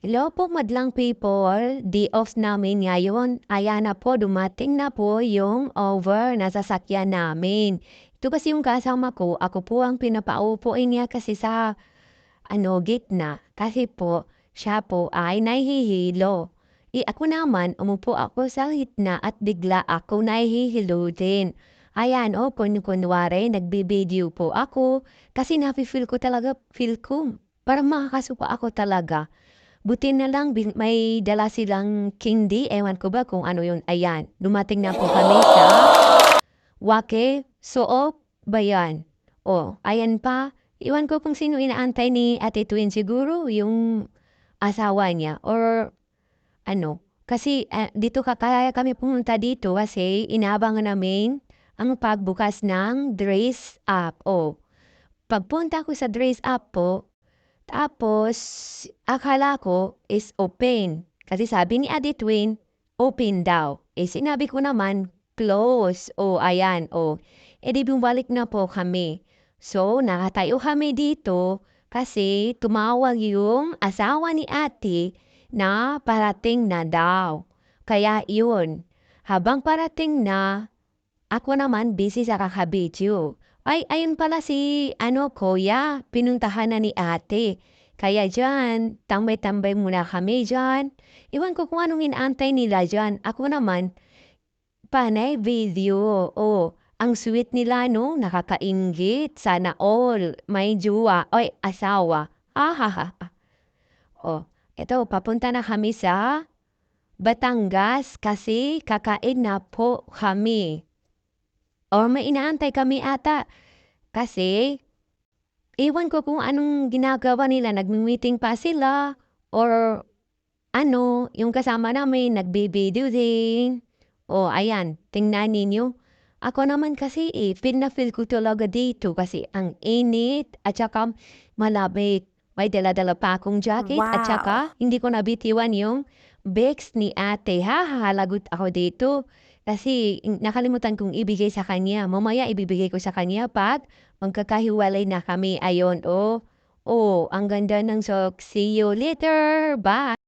Hello po madlang people, day off namin ngayon. Ayan na po, dumating na po yung over na sasakyan namin. Ito kasi yung kasama ko, ako po ang pinapaupuin niya kasi sa ano, gitna. Kasi po, siya po ay nahihilo. Eh ako naman, umupo ako sa gitna at bigla ako nahihilo din. Ayan, o, kun kunwari, nagbibideo po ako kasi nafe-feel ko talaga, feel ko, parang makakasuka ako talaga. Buti na lang may dala silang candy, ewan ko ba kung ano yun. Ayan, dumating na po kami sa Wake Soop ba yan? Oh, ayan pa. Iwan ko kung sino inaantay ni Ate Twin siguro yung asawa niya or ano. Kasi ah, dito ka kaya kami pumunta dito kasi inaabangan namin ang pagbukas ng dress up. Oh, pagpunta ko sa dress up po, tapos, akala ko is open. Kasi sabi ni Ate Twin, open daw. Eh sinabi ko naman, close. O, ayan, o. E di bumalik na po kami. So, nakatayo kami dito kasi tumawag yung asawa ni ate na parating na daw. Kaya yun, habang parating na, ako naman busy sa kakabidyo. Ay, ayun pala si, ano, kuya, pinuntahan na ni ate. Kaya dyan, tambay-tambay muna kami dyan. Iwan ko kung anong inaantay nila dyan. Ako naman, panay video. Oh, ang sweet nila, no? Nakakaingit. Sana all. May juwa. Oy, asawa. Ah, ha, ha. Oh, eto, papunta na kami sa Batangas kasi kakain na po kami. Or may inaantay kami ata. Kasi, ewan ko kung anong ginagawa nila. Nagmi-meeting pa sila. Or, ano, yung kasama namin, nagbe-video din. O, ayan, tingnan ninyo. Ako naman kasi eh, feel na feel ko talaga dito kasi ang init at saka malamig. May dala-dala pa akong jacket at Wow. saka hindi ko nabitiwan yung bags ni ate. Ha, halagot ako dito. Kasi nakalimutan kong ibigay sa kanya. Mamaya ibibigay ko sa kanya pag magkakahiwalay na kami. Ayon, oh. Oh, ang ganda ng sok. See you later. Bye.